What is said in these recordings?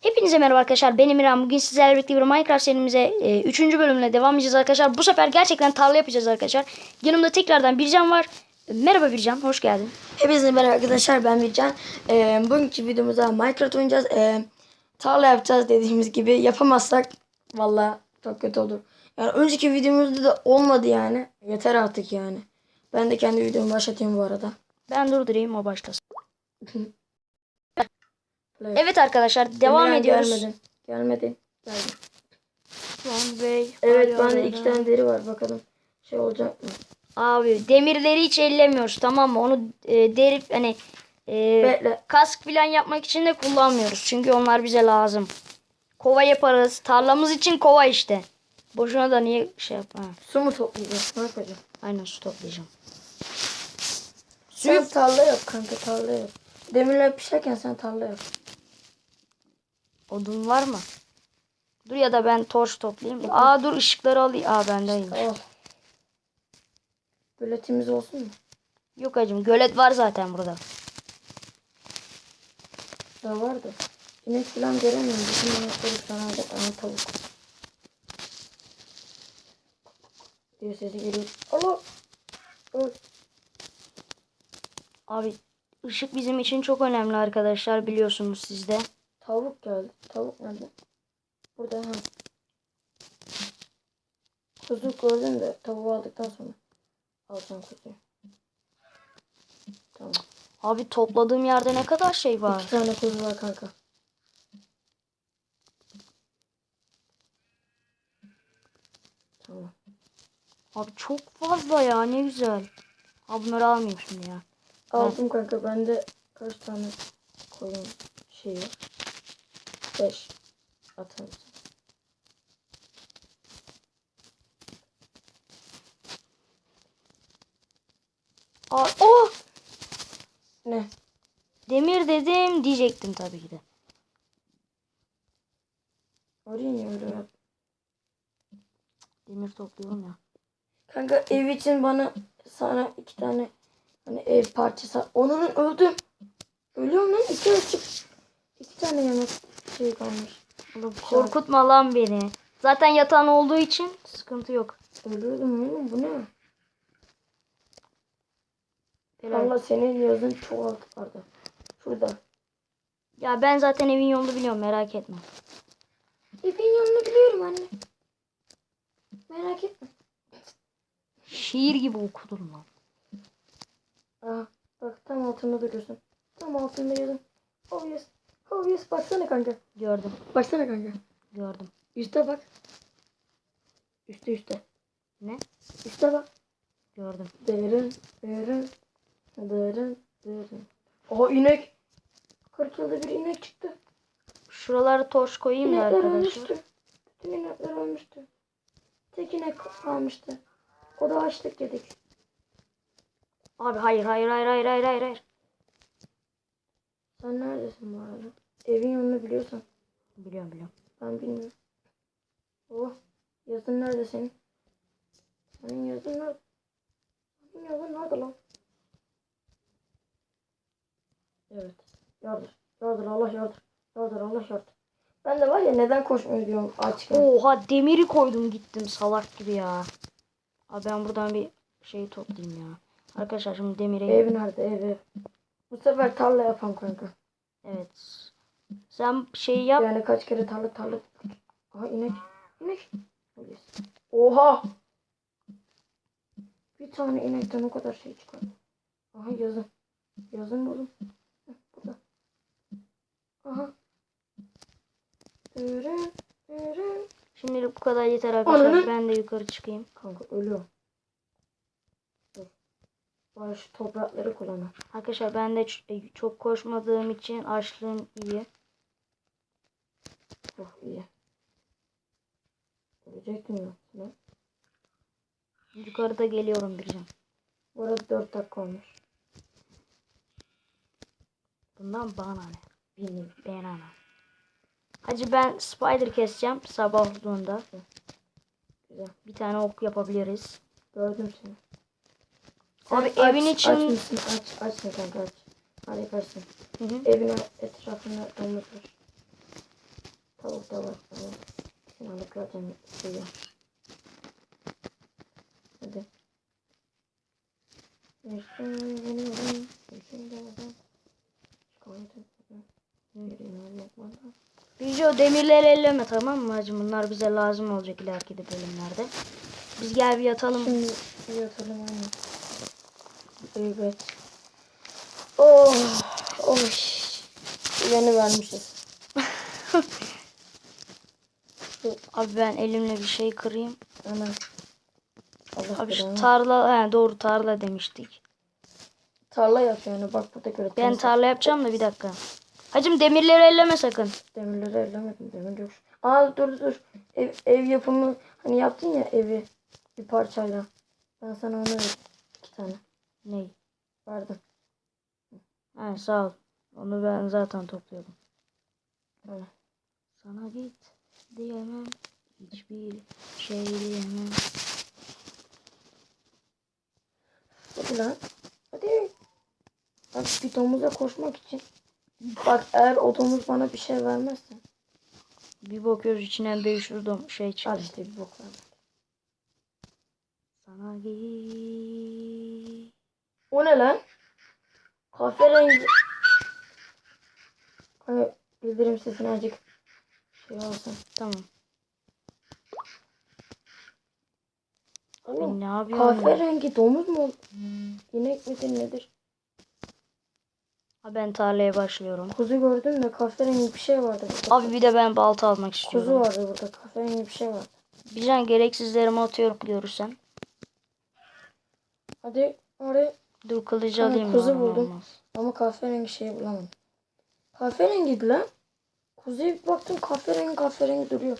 Hepinize merhaba arkadaşlar. Ben Emirhan. Bugün sizlerle birlikte bir Minecraft serimize 3. bölümle devam edeceğiz arkadaşlar. Bu sefer gerçekten tarla yapacağız arkadaşlar. Yanımda tekrardan Bircan var. E, Merhaba Bircan. Hoş geldin. Hepinize merhaba arkadaşlar ben Bircan. Ee, bugünkü videomuzda Minecraft oynayacağız. Ee, tarla yapacağız dediğimiz gibi. Yapamazsak valla çok kötü olur. Yani önceki videomuzda da olmadı yani. Yeter artık yani. Ben de kendi videomu başlatayım bu arada. Ben durdurayım o başlasın. Play. Evet arkadaşlar devam Emirhan ediyoruz. Gelmedin. Gelmedin. Geldin. Son Bey. Evet bende iki tane deri var bakalım. Şey olacak mı? Abi demirleri hiç ellemiyoruz tamam mı? Onu e, deri hani e, Bekle. kask falan yapmak için de kullanmıyoruz. Çünkü onlar bize lazım. Kova yaparız. Tarlamız için kova işte. Boşuna da niye şey yap? Ha, Su mu toplayacağız? Ne yapacağım? aynen su toplayacağım. Sen tarla yap kanka tarla yap. Demirler pişerken sen tarla yap. Odun var mı? Dur ya da ben torç toplayayım. Aa dur ışıkları alayım. Aa bendeyim. Al. Böyle temiz olsun mu? Yok acım gölet var zaten burada. Daha vardı. İnek falan göremiyorum. Bütün inekleri sana da ana tavuk. Diyor sesi geliyor. Allah. Öl. Abi ışık bizim için çok önemli arkadaşlar biliyorsunuz siz de. Tavuk geldi. Tavuk nerede? Burada ha. Kuzu gördüm de tavuğu aldıktan sonra. Alacağım kuzuyu. Tamam. Abi topladığım yerde ne kadar şey var. İki tane kuzu var kanka. Tamam. Abi çok fazla ya ne güzel. Abi bunları almayayım şimdi ya. Aldım kanka. Bende kaç tane koyun şeyi var? Beş. Atar mısın? Aa, oh! Ne? Demir dedim diyecektim tabii ki de. Oraya niye öyle yap? Demir topluyorum ya. Kanka ev için bana sana iki tane hani ev parçası. Onun öldüm. Ölüyorum lan. İki açık. İki tane yemek şey kalmış. Korkutma lan beni. Zaten yatağın olduğu için sıkıntı yok. Ölüyordum oğlum bu ne? Helal. Allah senin yazın çok altlarda. Şurada. Ya ben zaten evin yolunu biliyorum merak etme. Evin yolunu biliyorum anne. Merak etme. Şiir gibi okudum lan. Aa, bak tam altında duruyorsun. Tam altında yazın. Oh yes. Oh yes. Baksana kanka. Gördüm. Baksana kanka. Gördüm. Üste bak. Üste üste. Ne? Üste bak. Gördüm. Derin, derin, derin, derin. Oha inek. 40 yılda bir inek çıktı. Şuraları torç koyayım da arkadaşlar. ölmüştü. Bütün inekler ölmüştü. Tek inek kalmıştı. O da açlık yedik. Abi hayır hayır hayır hayır hayır hayır. Sen neredesin bu arada? Evin yolunu biliyorsan. Biliyorum biliyorum. Ben bilmiyorum. Oh. Yazın nerede senin? Senin yazın nerede? Senin yazın nerede lan? Evet. Yardır. Yardır Allah yardır. Yardır Allah yardır. Ben de var ya neden koşmuyor diyorum açken. Oha demiri koydum gittim salak gibi ya. Abi ben buradan bir şey toplayayım ya. Arkadaşlar şimdi demire Ev nerede ev ev. Bu sefer tarla yapam kanka. Evet. Sen şey yap. Yani kaç kere tarla tarla. Aha inek. İnek. Oha. Bir tane inekten o kadar şey çıkar. Aha yazın. Yazın. Heh, Burada. Aha. Şimdilik bu kadar yeter arkadaşlar. Ananı- Ben de yukarı çıkayım. Kanka ölüyor. Bari şu toprakları kullanın. Arkadaşlar ben de e, çok koşmadığım için açlığım iyi. Çok iyi. Ölecektim ya. Ne? Yukarıda geliyorum biricim. Bu arada 4 dakika olmuş. Bundan bana ne? Bilmiyorum. Ben ana. Hacı ben spider keseceğim sabah olduğunda. Güzel. Bir tane ok yapabiliriz. Gördüm seni. Abi Sen evin aç, için- Aç mısın? Aç. Açsın kanka aç. Hadi yaparsın. Hı hı. Evine etrafına damlatır. Tavuk da var. Tavuk. Şimdi alıp zaten şeyi. Hadi. Geliyorum. Yaşım geldim. Şikayet etmedim. Yüreğim yapmadan. Video demirleri elleme tamam mı hacım? Bunlar bize lazım olacak ileriki de bölümlerde. Biz gel bir yatalım. Şimdi bir yatalım anne. Evet. Oh. Oh. Yeni vermişiz. Abi ben elimle bir şey kırayım. Ana. Allah Abi şu tarla, he, doğru tarla demiştik. Tarla yap yani bak burada göre. Ben tarla yapacağım da bir dakika. Hacım demirleri elleme sakın. Demirleri ellemedim demir yok. Aa dur dur. Ev, ev yapımı hani yaptın ya evi bir parçayla. Ben sana onu verdim. İki tane. Ney? Verdim. Ha, sağ ol. Onu ben zaten topluyordum. Öyle. Sana git diyemem. Hiçbir şey diyemem. Hadi lan. Hadi. Bak bir domuza koşmak için. Bak eğer o domuz bana bir şey vermezse. Bir bakıyoruz içinden 500 dom şey Al çıkıyor. işte bir bok. Sana git. O ne lan? Kahverengi. Hani bildirim sesini azıcık şey olsun. Tamam. Oğlum Ne yapıyorsun? ya? kahverengi domuz mu? İnek midir nedir? Ha, ben tarlaya başlıyorum. Kuzu gördüm de kahverengi bir şey vardı burada. Abi bir de ben balta almak Kuzu istiyorum. vardı burada kahverengi bir şey vardı. Bir can gereksizlerimi atıyorum görürsen. Hadi oraya Dur kılıcı Tamam, alayım. kuzu buldum. olmaz. ama kahverengi şey bulamadım. Kahverengiydi lan. Kuzuya bir baktım kahverengi kahverengi duruyor.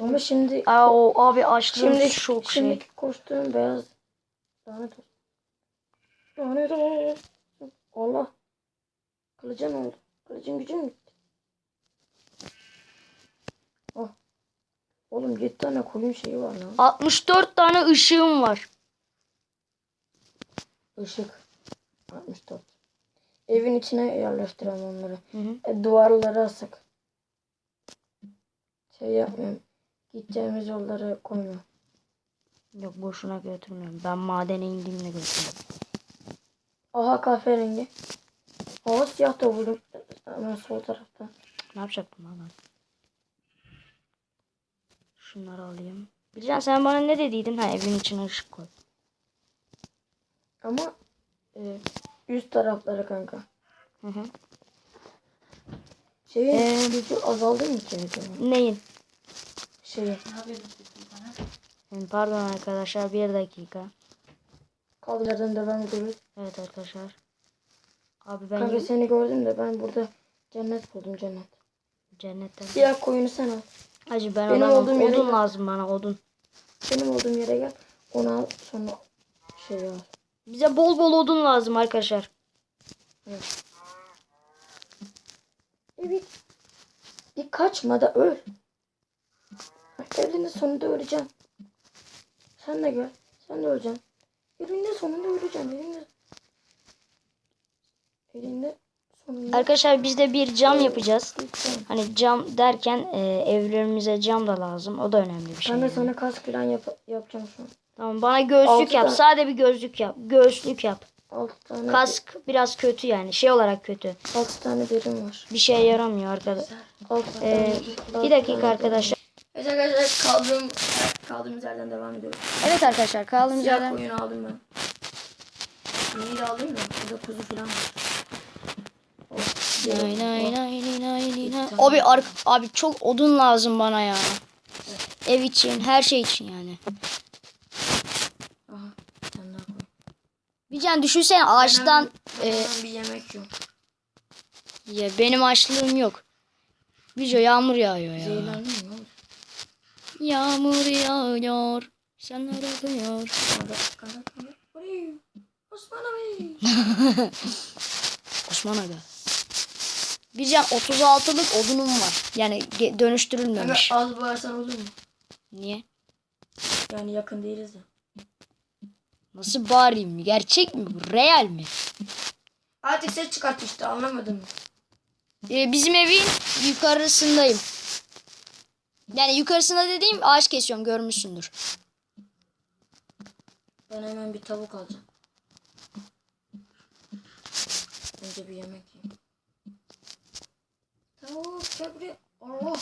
Ama şimdi Aa o abi açlığım şimdi çok şimdi şey. koştuğum beyaz lanet olsun. Lanet olsun. Allah. Kılıcın oldu. Kılıcın gücü mü gitti? Oh. Oğlum 7 tane koyun şeyi var lan. 64 tane ışığım var. Işık. 64. Evin içine yerleştirelim onları. Hı hı. E, duvarlara asık. Şey yapmıyorum. Gideceğimiz yollara koymuyorum. Yok boşuna götürmüyorum. Ben madene indiğimde götürüyorum. Aha kahverengi. Aha siyah da buldum. Hemen sol tarafta. Ne yapacaktım lan ben? Şunları alayım. Bilcan sen bana ne dediydin? Ha evin içine ışık koy. Ama e, üst taraflara kanka. Hı hı. Şeyin Ee, gücü azaldı mı ki acaba? Neyin? Şeyin. Yani pardon arkadaşlar bir dakika. Kaldırdan devam ediyoruz. Evet arkadaşlar. Abi ben Kanka seni gördüm de ben burada cennet buldum cennet. cennetten. Siyah koyunu sen al. Hacı ben Benim alamam. yere Odun gel. lazım bana odun. Benim olduğum yere gel. Onu al sonra şey al. Bize bol bol odun lazım arkadaşlar. Evet. Evet. Bir kaçma da öl. Elinde sonunda öleceksin. Sen de gel. Sen de öleceksin. Elinde sonunda öleceksin. Elinde. Elinde sonunda Arkadaşlar biz de bir cam yapacağız. Hani cam derken e, evlerimize cam da lazım. O da önemli bir şey. Ben de yani. sana kask falan yap yapacağım şu an. Tamam bana göğüslük Altı yap. tane- Sade bir gözlük yap. Göğüslük yap. 6 tane Kask biraz kötü yani. Şey olarak kötü. 6 tane derim var. Bir şeye yaramıyor arkadaş. 6 tane. Ee, bir dakika arkadaşlar. Evet arkadaşlar kaldığım kaldığımız yerden devam ediyoruz. Evet arkadaşlar kaldığımız Siyah yerden. koyunu aldım ben. Neyi de alayım da burada kuzu falan var. Nay nay oh. nay nay nay. Abi ar- abi çok odun lazım bana ya. Ev için, her şey için yani. Aha, bir tane daha koy. Bir can düşünsene ağaçtan e, bir yemek yok. ya benim açlığım yok. Bico yağmur yağıyor ya. Zehirlendin mi oğlum? Yağmur yağıyor. Kanka. Oraya. Osman abi. Osman Aga. Bir can 36'lık odunum var. Yani dönüştürülmemiş. az bağırsan olur mu? Niye? Yani yakın değiliz de. Nasıl bağırayım? Gerçek mi bu? Real mi? Artık ses çıkart işte anlamadın mı? Ee, bizim evin yukarısındayım. Yani yukarısında dediğim ağaç kesiyorum görmüşsündür. Ben hemen bir tavuk alacağım. Önce bir yemek yiyeyim. Tavuk buraya. Allah.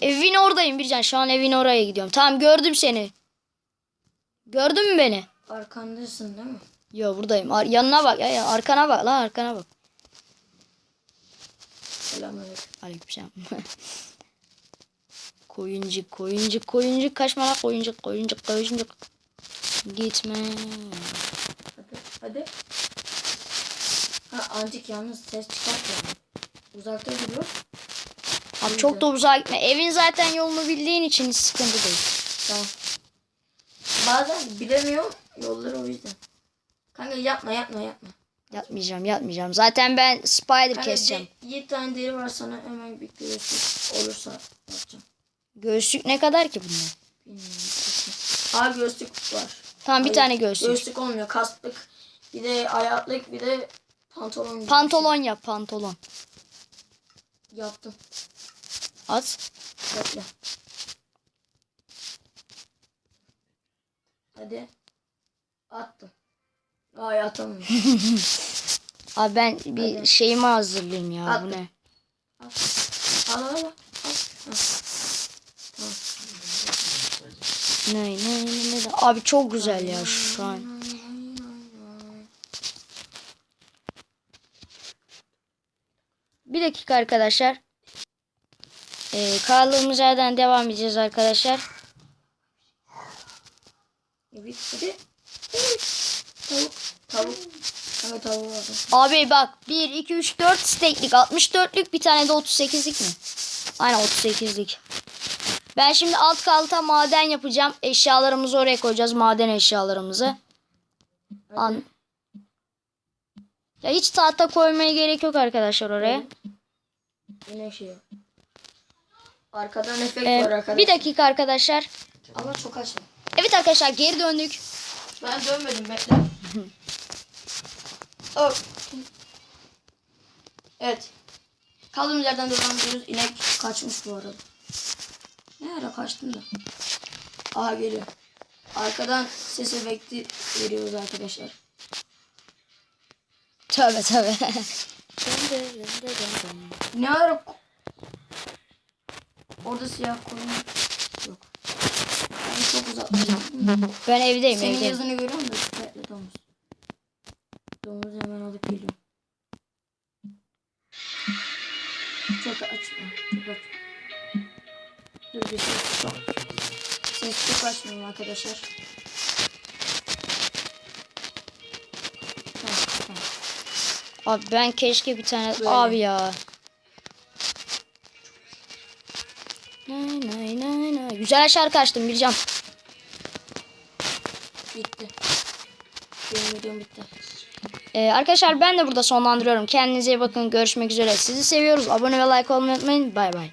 Evin oradayım Bircan. Şu an evin oraya gidiyorum. Tamam gördüm seni. Gördün mü beni? Arkandasın değil mi? Yo buradayım. Ar- yanına bak. Ya, ya, arkana bak la arkana bak. Selamünaleyküm. Aleykümselam. koyuncuk koyuncuk koyuncuk kaçma la koyuncuk koyuncuk koyuncuk. Gitme. Hadi. Hadi. Ha ancak yalnız ses çıkartmıyor. Uzakta duruyor. Abi çok da uzağa gitme. Evin zaten yolunu bildiğin için sıkıntı değil. Tamam. Bazen bilemiyorum yolları o yüzden. Kanka yapma yapma yapma. Yatmayacağım yatmayacağım. Zaten ben spider Kanka keseceğim. 7 tane deri var sana hemen bir göğüslük olursa yapacağım. Göğüslük ne kadar ki bunlar? Bilmiyorum. Aa göğüslük var. Tamam bir Hayır, tane göğüslük. Göğüslük olmuyor. Kastık. Bir de ayaklık bir de pantolon. gibi Pantolon yap pantolon. şey. Yaptım. At. Bekle. Hadi. Attım. Ay atamıyorum. Abi ben bir şeyimi hazırlayayım ya. Bu Attım. ne? al al al. al. Ne ne ne ne. Abi çok güzel ya şu an. Bir dakika arkadaşlar. Ee, kaldığımız yerden devam edeceğiz arkadaşlar. Evet hadi. Tavuk. Tavuk. Kanka tavuğu aldım. Abi bak 1, 2, 3, 4 steaklik 64'lük bir tane de 38'lik mi? Aynen 38'lik. Ben şimdi alt kalta maden yapacağım. Eşyalarımızı oraya koyacağız. Maden eşyalarımızı. An ya hiç tahta koymaya gerek yok arkadaşlar oraya. Yine şey yok. Arkadan efekt Ee, var arkadaşlar. bir dakika arkadaşlar. Ama çok açma. Evet arkadaşlar geri döndük. Ben dönmedim bekle. oh. Evet. Kaldığımız yerden devam ediyoruz. İnek kaçmış bu arada. Ne ara kaçtın da. Aha geliyor. Arkadan ses efekti veriyoruz arkadaşlar. Tövbe tövbe. Ne ara Orada siyah koyun çok uzatmayacağım. ben evdeyim Senin evdeyim. yazını görüyor musun? Bekle domuz. Domuzu hemen alıp geliyorum. Çok açma. Çok açma. Dur bir ses çok. Ses çok açmayayım arkadaşlar. Tamam, tamam. Abi ben keşke bir tane Böyle. abi ya. Nay nay nay nay. Güzel şarkı açtım Bircan. Bitti. Benim videom bitti. Ee, arkadaşlar ben de burada sonlandırıyorum. Kendinize iyi bakın. Görüşmek üzere. Sizi seviyoruz. Abone ve like olmayı unutmayın. Bay bay.